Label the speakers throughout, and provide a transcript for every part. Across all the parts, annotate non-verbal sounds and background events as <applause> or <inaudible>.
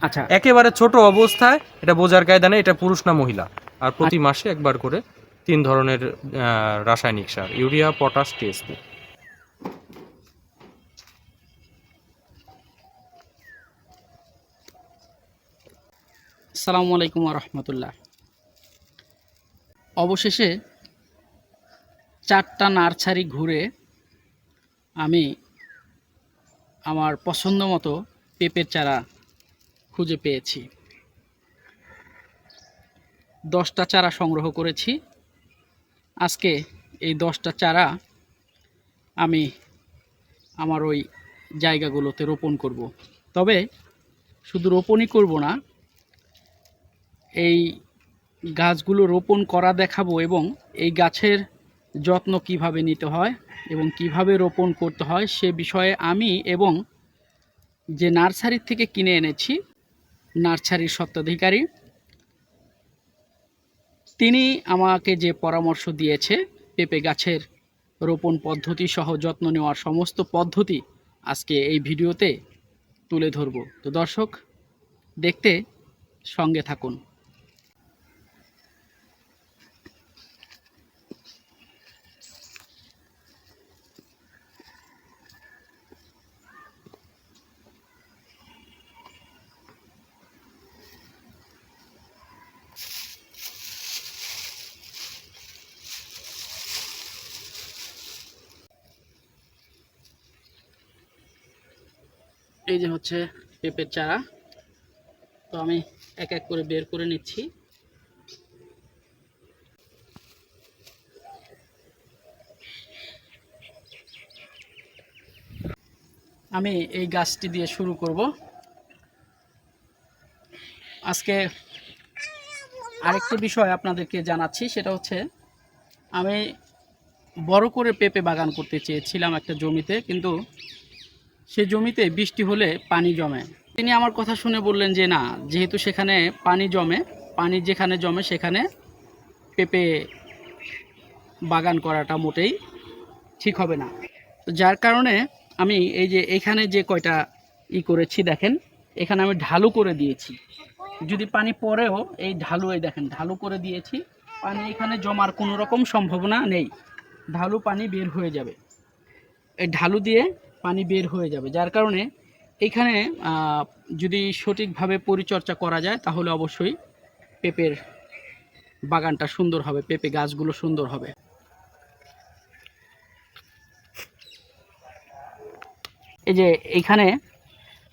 Speaker 1: আচ্ছা।
Speaker 2: একেবারে ছোট অবস্থায় এটা বোঝার কায়দা নেই এটা পুরুষ না মহিলা। আর প্রতি মাসে একবার করে তিন ধরনের আহ, রাসায়নিক সার ইউরিয়া পটাশ টিএসপি
Speaker 1: আসসালামু আলাইকুম রহমতুল্লাহ অবশেষে চারটা নার্সারি ঘুরে আমি আমার পছন্দ মতো পেঁপের চারা খুঁজে পেয়েছি। দশটা চারা সংগ্রহ করেছি। আজকে এই দশটা চারা আমি আমার ওই জায়গাগুলোতে রোপণ করব। তবে শুধু রোপণই করব না, এই গাছগুলো রোপণ করা দেখাবো এবং এই গাছের যত্ন কীভাবে নিতে হয় এবং কীভাবে রোপণ করতে হয় সে বিষয়ে আমি এবং যে নার্সারির থেকে কিনে এনেছি নার্সারির স্বত্বাধিকারী। তিনি আমাকে যে পরামর্শ দিয়েছে, পেঁপে গাছের রোপণ পদ্ধতি সহ যত্ন নেওয়ার সমস্ত পদ্ধতি আজকে এই ভিডিওতে তুলে ধরব। তো দর্শক, দেখতে সঙ্গে থাকুন। এই যে হচ্ছে পেঁপের চারা। তো আমি এক এক করে বের করে নিচ্ছি। আমি এই গাছটি দিয়ে শুরু করব। আজকে আরেকটি বিষয় আপনাদেরকে জানাচ্ছি, সেটা হচ্ছে আমি বড় করে পেঁপে বাগান করতে চেয়েছিলাম একটা জমিতে, কিন্তু সে জমিতে বৃষ্টি হলে পানি জমে। তিনি আমার কথা শুনে বললেন যে, না, যেহেতু সেখানে পানি জমে, পানি যেখানে জমে সেখানে পেঁপে বাগান করাটা মোটেই ঠিক হবে না। তো যার কারণে আমি এই যে এখানে যে কয়টা ই করেছি, দেখেন, এখানে আমি ঢালু করে দিয়েছি। যদি পানি পরেও এই ঢালু, এই দেখেন, ঢালু করে দিয়েছি, পানি এখানে জমার কোনো রকম সম্ভাবনা নেই। ঢালু পানি বের হয়ে যাবে। এই ঢালু দিয়ে পানি বের হয়ে যাবে। যার কারণে এখানে যদি সঠিকভাবে পরিচর্যা করা যায়, তাহলে অবশ্যই পেঁপের বাগানটা সুন্দর হবে, পেঁপে গাছগুলো সুন্দর হবে। এই যে এইখানে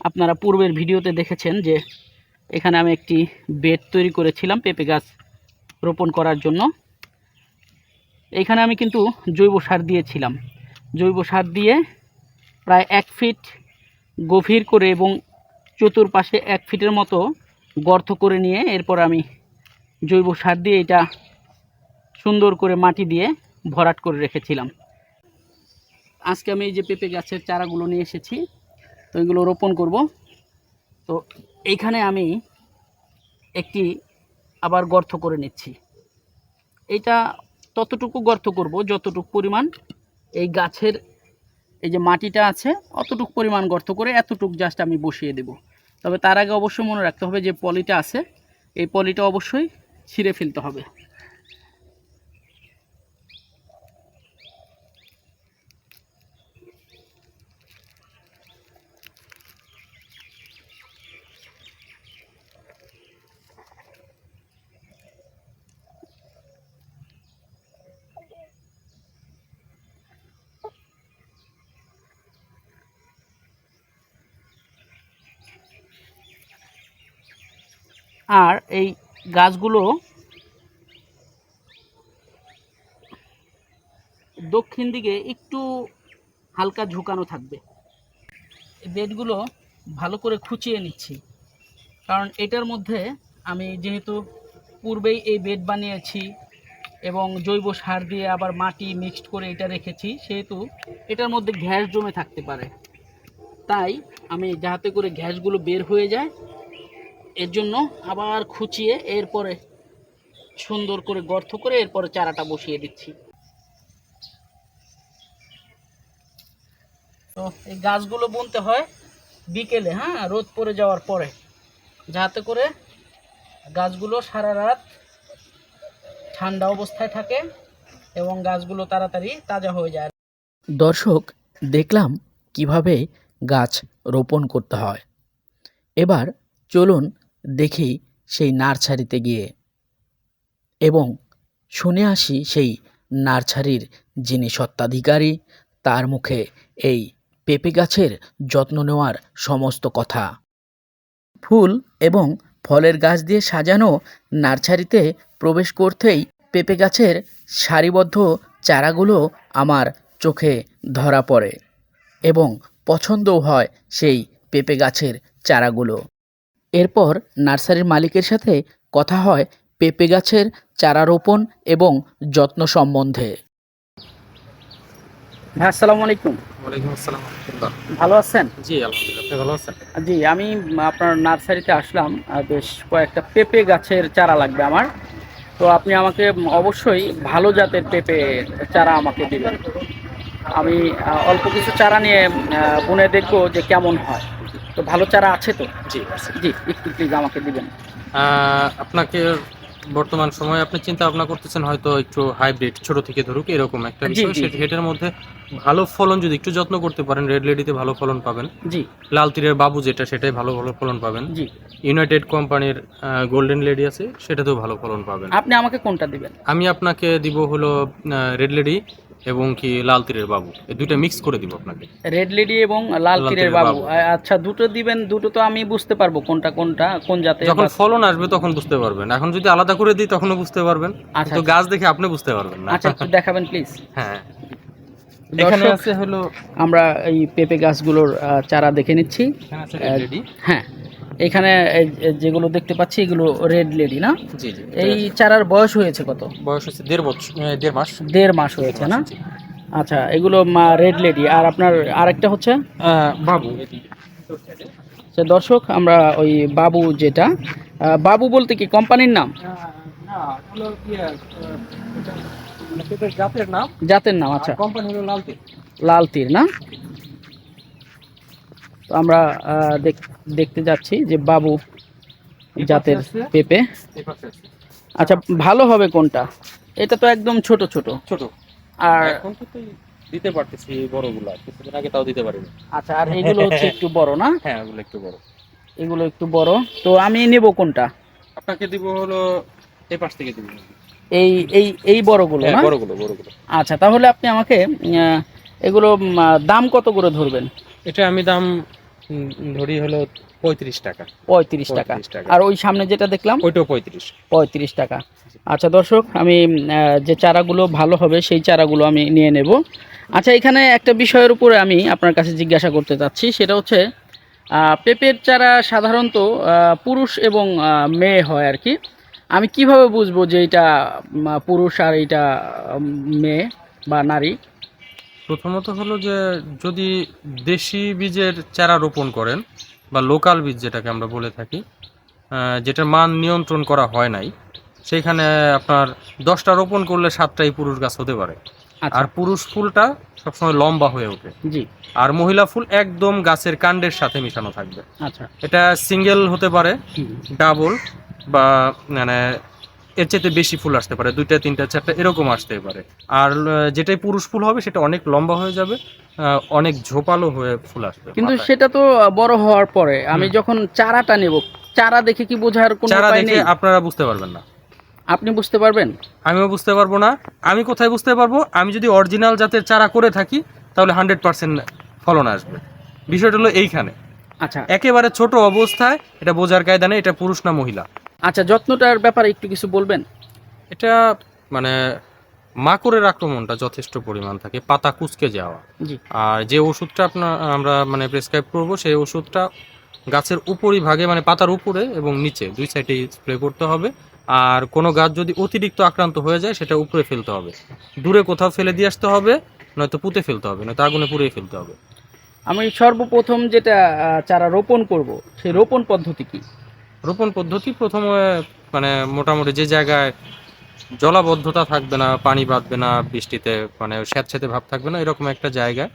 Speaker 1: আপনারা পূর্বের ভিডিওতে দেখেছেন যে, এখানে আমি একটি বেড তৈরি করেছিলাম পেঁপে গাছ রোপণ করার জন্য। এইখানে আমি কিন্তু জৈব সার দিয়েছিলাম। জৈব সার দিয়ে প্রায় এক ফিট গভীর করে এবং চতুর্পাশে এক ফিটের মতো গর্ত করে নিয়ে এরপর আমি জৈব সার দিয়ে এটা সুন্দর করে মাটি দিয়ে ভরাট করে রেখেছিলাম। আজকে আমি এই যে পেঁপে গাছের চারাগুলো নিয়ে এসেছি, তো এগুলো রোপণ করব। তো এইখানে আমি একটি আবার গর্ত করে নিচ্ছি। এটা ততটুকু গর্ত করব, যতটুকু পরিমাণ এই গাছের এই যে মাটিটা আছে, অতটুক পরিমাণ গর্ত করে এতটুক জাস্ট আমি বসিয়ে দেব। তবে তার আগে অবশ্যই মনে রাখতে হবে যে পলিটা আছে, এই পলিটা অবশ্যই ছিঁড়ে ফেলতে হবে। আর এই গাছগুলো দক্ষিণ দিকে একটু হালকা ঝুঁকানো থাকবে। বেডগুলো ভালো করে খুঁচিয়ে নিচ্ছি। কারণ এটার মধ্যে আমি যেহেতু পূর্বেই এই বেড বানিয়েছি এবং জৈব সার দিয়ে আবার মাটি মিক্সড করে এটা রেখেছি, সেহেতু এটার মধ্যে ঘ্যাস জমে থাকতে পারে। তাই আমি যাতে করে ঘ্যাসগুলো বের হয়ে যায় এর জন্য আবার খুঁচিয়ে এরপরে সুন্দর করে গর্ত করে এরপরে চারাটা বসিয়ে দিচ্ছি। তো এই গাছগুলো বুনতে হয় বিকেলে হ্যাঁ রোদ পড়ে যাওয়ার পরে। যাতে করে গাছগুলো সারা রাত ঠান্ডা অবস্থায় থাকে এবং গাছগুলো তাড়াতাড়ি তাজা হয়ে যায়।
Speaker 3: দর্শক, দেখলাম কীভাবে গাছ রোপণ করতে হয়। এবার চলুন দেখি সেই নার্সারিতে গিয়ে। এবং শুনে আসি সেই নার্সারির যিনি সত্ত্বাধিকারী, তার মুখে এই পেঁপে গাছের যত্ন নেওয়ার সমস্ত কথা। ফুল এবং ফলের গাছ দিয়ে সাজানো নার্সারিতে প্রবেশ করতেই পেঁপে গাছের সারিবদ্ধ চারাগুলো আমার চোখে ধরা পড়ে এবং পছন্দও হয় সেই পেঁপে গাছের চারাগুলো। এরপর নার্সারির মালিকের সাথে কথা হয় পেঁপে গাছের চারা রোপণ এবং যত্ন সম্বন্ধে।
Speaker 1: হ্যাঁ আসসালামু আলাইকুম।
Speaker 2: ওয়ালাইকুম আসসালাম
Speaker 1: ভালো আছেন?
Speaker 2: জি আলহামদুলিল্লাহ আপনি ভালো আছেন?
Speaker 1: জি আমি আপনার নার্সারিতে আসলাম বেশ কয়েকটা পেঁপে গাছের চারা লাগবে আমার। তো আপনি আমাকে অবশ্যই ভালো জাতের পেঁপে চারা আমাকে দিবেন। আমি অল্প কিছু চারা নিয়ে বুনে দেখব যে কেমন হয়। তো ভালো চারা আছে তো?
Speaker 2: জি।
Speaker 1: জি একটু প্লিজ আমাকে দিবেন।
Speaker 2: আপনাকে বর্তমান সময়ে আপনি চিন্তা ভাবনা করতেছেন হয়তো একটু হাইব্রিড ছোট থেকে ধরুক এরকম একটা বিষয়। সেটা- সেটার মধ্যে ভালো ফলন যদি একটু যত্ন করতে পারেন রেড লেডিতে ভালো ফলন পাবেন।
Speaker 1: জি।
Speaker 2: লাল তীরের বাবু যেটা সেটাই ভালো ভালো ফলন পাবেন।
Speaker 1: জি।
Speaker 2: ইউনাইটেড কোম্পানির গোল্ডেন লেডি আছে সেটাতেও ভালো ফলন পাবেন।
Speaker 1: আপনি আমাকে কোনটা দিবেন?
Speaker 2: আমি আপনাকে দিব হলো রেড লেডি এবং কি লাল তীরের বাবু। এই দুইটা মিক্স করে দিব আপনাকে।
Speaker 1: রেড লেডি এবং লাল তীরের বাবু। আচ্ছা দুটো দিবেন দুটো তো আমি বুঝতে পারব কোনটা কোনটা কোন জাতে
Speaker 2: যখন ফলন আসবে তখন বুঝতে পারবেন। এখন যদি আলাদা করে দিই তখনও বুঝতে পারবেন।
Speaker 1: আচ্ছা
Speaker 2: তো গাছ দেখে আপনি বুঝতে পারবেন না।
Speaker 1: আচ্ছা একটু দেখাবেন প্লিজ
Speaker 2: হ্যাঁ। এখানে আছে হলো
Speaker 1: আমরা এই পেঁপে গাছগুলোর চারা দেখে নিচ্ছি। হ্যাঁ। এখানে যেগুলো দেখতে পাচ্ছি এগুলো রেড লেডি না?
Speaker 2: জি জি।
Speaker 1: এই চারার বয়স হয়েছে কত?
Speaker 2: বয়স হচ্ছে দেড় বছর দেড় মাস।
Speaker 1: দেড় মাস হয়েছে না? আচ্ছা এগুলো রেড লেডি আর আপনার আরেকটা হচ্ছে?
Speaker 2: বাবু।
Speaker 1: যে দর্শক আমরা ওই বাবু যেটা বাবু বলতে কি কোম্পানির নাম?
Speaker 2: জাতের নাম।
Speaker 1: জাতের নাম আচ্ছা।
Speaker 2: কোম্পানি হলো লাল তীর
Speaker 1: লাল তীর না? তো আমরা দেখতে যাচ্ছি যে বাবু জাতের? পেঁপে। আচ্ছা ভালো হবে কোনটা? এটা তো একদম ছোট ছোট।
Speaker 2: ছোট।
Speaker 1: আর
Speaker 2: এখন তো তুই দিতে পারতেছি বড়গুলা। কিছুদিন আগে তাও দিতে পারিনি।
Speaker 1: আচ্ছা আর এগুলো হচ্ছে একটু বড় না? <laughs>
Speaker 2: হ্যাঁ ওগুলো একটু বড়।
Speaker 1: এগুলো একটু বড়। তো আমি নেব কোনটা?
Speaker 2: আপনাকে দিব হলো এই পাশ থেকে দিব।
Speaker 1: এই এই এই বড়গুলো
Speaker 2: হ্যাঁ
Speaker 1: না?
Speaker 2: বড়গুলো বড়গুলো।
Speaker 1: আচ্ছা তাহলে আপনি আমাকে এগুলো দাম কত করে ধরবেন?
Speaker 2: এটা আমি দাম ধরি হলো পঁয়ত্রিশ টাকা।
Speaker 1: পঁয়ত্রিশ টাকা। আর ওই সামনে যেটা দেখলাম
Speaker 2: ওইটাও পঁয়ত্রিশ।
Speaker 1: পঁয়ত্রিশ টাকা। আচ্ছা দর্শক আমি যে চারাগুলো ভালো হবে সেই চারাগুলো আমি নিয়ে নেব। আচ্ছা এখানে একটা বিষয়ের উপরে আমি আপনার কাছে জিজ্ঞাসা করতে চাচ্ছি সেটা হচ্ছে পেঁপের চারা সাধারণত পুরুষ এবং মেয়ে হয় আর কি। আমি কীভাবে বুঝব যে এটা পুরুষ আর এটা মেয়ে বা নারী?
Speaker 2: প্রথমত হলো যে যদি দেশি বীজের চারা রোপণ করেন বা লোকাল বীজ যেটাকে আমরা বলে থাকি যেটার মান নিয়ন্ত্রণ করা হয় নাই সেখানে আপনার দশটা রোপণ করলে সাতটাই পুরুষ গাছ হতে পারে।
Speaker 1: আচ্ছা।
Speaker 2: আর পুরুষ ফুলটা সবসময় লম্বা হয়ে ওঠে।
Speaker 1: জি।
Speaker 2: আর মহিলা ফুল একদম গাছের কাণ্ডের সাথে মিশানো থাকবে।
Speaker 1: আচ্ছা।
Speaker 2: এটা সিঙ্গেল হতে পারে ডাবল বা মানে এর চেয়ে বেশি ফুল আসতে পারে দুইটা তিনটা চারটা এরকম আসতে পারে। আর যেটাই পুরুষ ফুল হবে সেটা অনেক লম্বা হয়ে যাবে অনেক ঝোপালো হয়ে ফুল আসবে
Speaker 1: কিন্তু সেটা তো বড় হওয়ার পরে আমি যখন চারাটা নেব চারা দেখে কি বোঝার কোনো
Speaker 2: চারা দেখে আপনারা বুঝতে পারবেন না।
Speaker 1: আপনি বুঝতে পারবেন?
Speaker 2: আমিও বুঝতে পারব না। আমি কোথায় বুঝতে পারব? আমি যদি অরিজিনাল জাতের চারা করে থাকি তাহলে হান্ড্রেড পার্সেন্ট ফলন আসবে। বিষয়টা হলো এইখানে।
Speaker 1: আচ্ছা।
Speaker 2: একেবারে ছোট অবস্থায় এটা বোঝার কায়দা নেই এটা পুরুষ না মহিলা।
Speaker 1: আচ্ছা যত্নটার ব্যাপারে একটু কিছু বলবেন?
Speaker 2: এটা মানে মাকড়ের আক্রমণটা যথেষ্ট পরিমাণ থাকে পাতা কুচকে যাওয়া। আর যে ওষুধটা আপনার আমরা মানে প্রেসক্রাইব করব সেই ওষুধটা গাছের উপরই ভাগে মানে পাতার উপরে এবং নিচে দুই সাইডে স্প্রে করতে হবে। আর কোনো গাছ যদি অতিরিক্ত আক্রান্ত হয়ে যায় সেটা উপরে ফেলতে হবে। দূরে কোথাও ফেলে দিয়ে আসতে হবে নয়তো পুঁতে ফেলতে হবে নয়তো আগুনে পুড়িয়ে ফেলতে হবে।
Speaker 1: আমি সর্বপ্রথম যেটা চারা রোপণ করব সেই রোপণ পদ্ধতি কি?
Speaker 2: রোপণ পদ্ধতি প্রথমে মানে মোটামুটি যে জায়গায় জলাবদ্ধতা থাকবে না, পানি বাঁধবে না, বৃষ্টিতে মানে স্যাঁতস্যাঁতে ভাব থাকবে না, এরকম একটা জায়গায়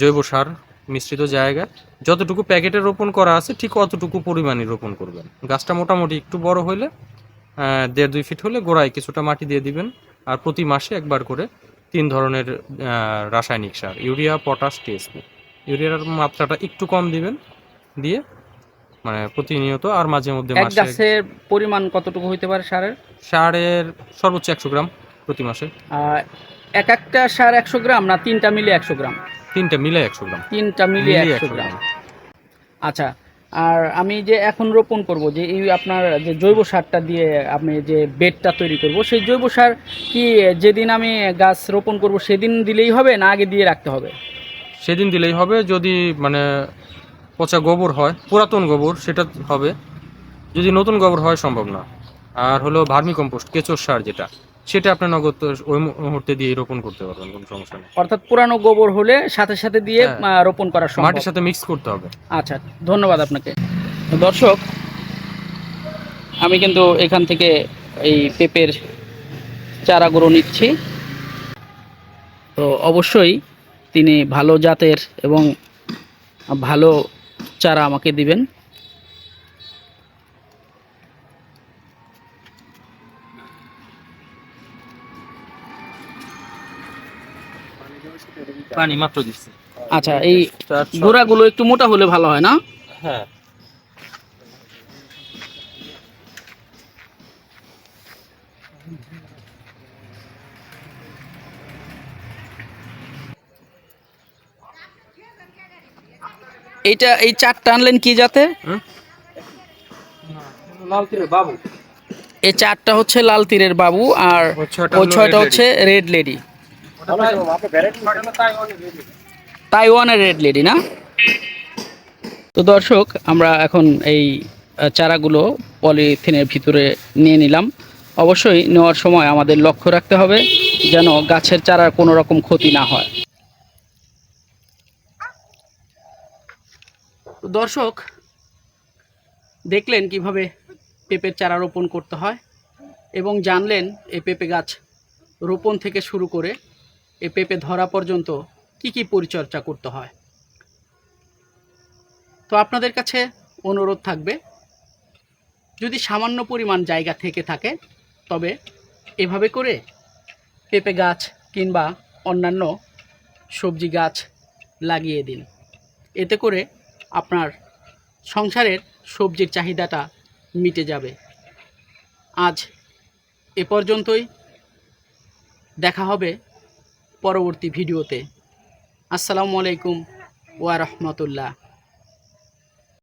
Speaker 2: জৈব সার মিশ্রিত জায়গায় যতটুকু প্যাকেটে রোপণ করা আছে, ঠিক অতটুকু পরিমাণে রোপণ করবেন। গাছটা মোটামুটি একটু বড় হলে দেড় দুই ফিট হলে গোড়ায় কিছুটা মাটি দিয়ে দিবেন। আর প্রতি মাসে একবার করে তিন ধরনের রাসায়নিক সার, ইউরিয়া, পটাশ, টিএসপি। ইউরিয়ার মাত্রাটা একটু কম দিবেন, দিয়ে মানে প্রতিনিয়ত আর মাঝে মধ্যে
Speaker 1: এক গাছের পরিমাণ কতটুকু হইতে পারে সারের?
Speaker 2: সারের সর্বোচ্চ একশো গ্রাম প্রতি মাসে।
Speaker 1: এক একটা সার একশো গ্রাম না তিনটা মিলে একশো গ্রাম?
Speaker 2: তিনটা মিলে একশো গ্রাম।
Speaker 1: তিনটা মিলে একশো গ্রাম।
Speaker 2: গ্রাম।
Speaker 1: আচ্ছা আর আমি যে এখন রোপণ করব যে এই আপনার যে জৈব সারটা দিয়ে আমি যে বেডটা তৈরি করব সেই জৈব সার কি যেদিন আমি গাছ রোপণ করব সেদিন দিলেই হবে না আগে দিয়ে রাখতে হবে?
Speaker 2: সেদিন দিলেই হবে যদি মানে পচা গোবর হয় পুরাতন গোবর সেটা হবে। যদি নতুন গোবর হয় সম্ভব না। আর হলো ভার্মি কম্পোস্ট কেঁচোর সার যেটা সেটা আপনি নগদ ওই মুহূর্তে দিয়ে রোপণ করতে পারবেন কোনো সমস্যা নেই।
Speaker 1: অর্থাৎ পুরানো গোবর হলে সাথে সাথে দিয়ে
Speaker 2: হ্যাঁ।
Speaker 1: রোপণ করা সম্ভব।
Speaker 2: মাটির সাথে মিক্স করতে হবে।
Speaker 1: আচ্ছা ধন্যবাদ আপনাকে। দর্শক আমি কিন্তু এখান থেকে এই পেঁপের চারাগুলো নিচ্ছি। তো অবশ্যই তিনি ভালো জাতের এবং ভালো চারা আমাকে দিবেন।
Speaker 2: পানি মাত্র দিচ্ছে।
Speaker 1: আচ্ছা এই গোড়াগুলো একটু মোটা হলে ভালো হয় না?
Speaker 2: হ্যাঁ।
Speaker 1: এইটা এই চারটা আনলেন কি জাতের?
Speaker 2: বাবু।
Speaker 1: এই চারটা হচ্ছে লাল তীরের বাবু আর
Speaker 2: ওই ছয়টা
Speaker 1: হচ্ছে রেড লেডি তাইওয়ানের রেড লেডি না? তো দর্শক আমরা এখন এই চারাগুলো পলিথিনের ভিতরে নিয়ে নিলাম। অবশ্যই নেওয়ার সময় আমাদের লক্ষ্য রাখতে হবে যেন গাছের চারার কোনো রকম ক্ষতি না হয়। তো দর্শক, দেখলেন কীভাবে পেঁপের চারা রোপণ করতে হয় এবং জানলেন এই পেঁপে গাছ রোপণ থেকে শুরু করে এ পেঁপে ধরা পর্যন্ত কি কি পরিচর্যা করতে হয়। তো আপনাদের কাছে অনুরোধ থাকবে, যদি সামান্য পরিমাণ জায়গা থেকে থাকে, তবে এভাবে করে পেঁপে গাছ কিংবা অন্যান্য সবজি গাছ লাগিয়ে দিন। এতে করে আপনার সংসারের সবজির চাহিদাটা মিটে যাবে। আজ এ পর্যন্তই। দেখা হবে পরবর্তী ভিডিওতে। আসসালামু আলাইকুম ওয়া রাহমাতুল্লাহ।